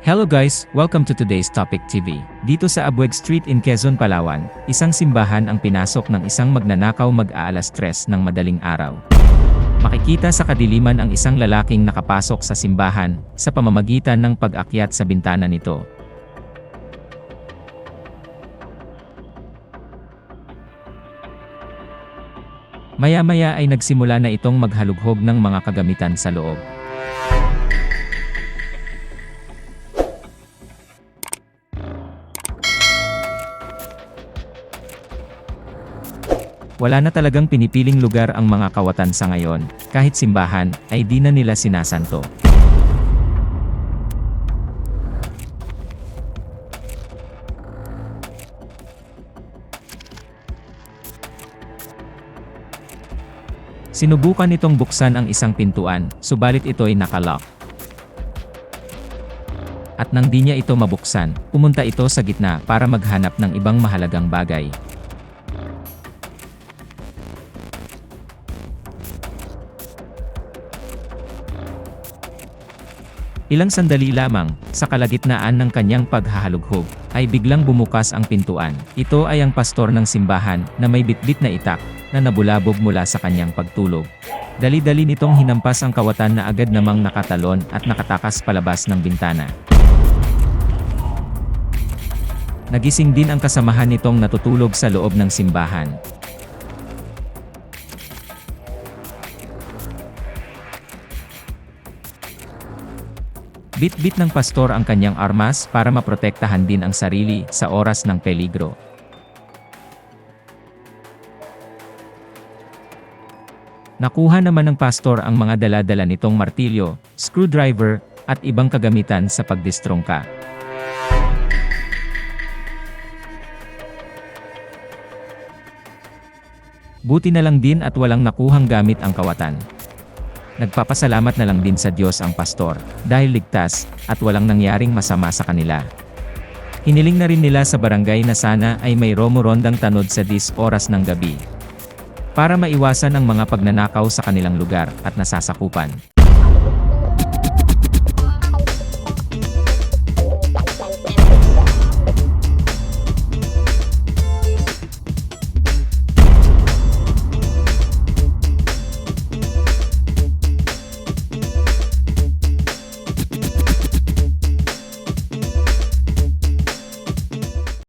Hello guys, welcome to today's Topic TV. Dito sa Abueg Street in Quezon, Palawan, isang simbahan ang pinasok ng isang magnanakaw mag-aalas tres ng madaling araw. Makikita sa kadiliman ang isang lalaking nakapasok sa simbahan sa pamamagitan ng pag-akyat sa bintana nito. Maya-maya ay nagsimula na itong maghalughog ng mga kagamitan sa loob. Wala na talagang pinipiling lugar ang mga kawatan sa ngayon, kahit simbahan, ay di na nila sinasanto. Sinubukan nitong buksan ang isang pintuan, subalit ito'y nakalock. At nang di niya ito mabuksan, pumunta ito sa gitna para maghanap ng ibang mahalagang bagay. Ilang sandali lamang, sa kalagitnaan ng kanyang paghahalughog, ay biglang bumukas ang pintuan. Ito ay ang pastor ng simbahan, na may bitbit na itak, na nabulabog mula sa kanyang pagtulog. Dali-dali nitong hinampas ang kawatan na agad namang nakatalon at nakatakas palabas ng bintana. Nagising din ang kasamahan nitong natutulog sa loob ng simbahan. Bit-bit ng pastor ang kanyang armas para maprotektahan din ang sarili sa oras ng peligro. Nakuha naman ng pastor ang mga dala-dala nitong martilyo, screwdriver, at ibang kagamitan sa pagdistrongka. Buti na lang din at walang nakuhang gamit ang kawatan. Nagpapasalamat na lang din sa Diyos ang pastor, dahil ligtas, at walang nangyaring masama sa kanila. Hiniling na rin nila sa barangay na sana ay may romo-rondang tanod sa 10 oras ng gabi. Para maiwasan ang mga pagnanakaw sa kanilang lugar at nasasakupan.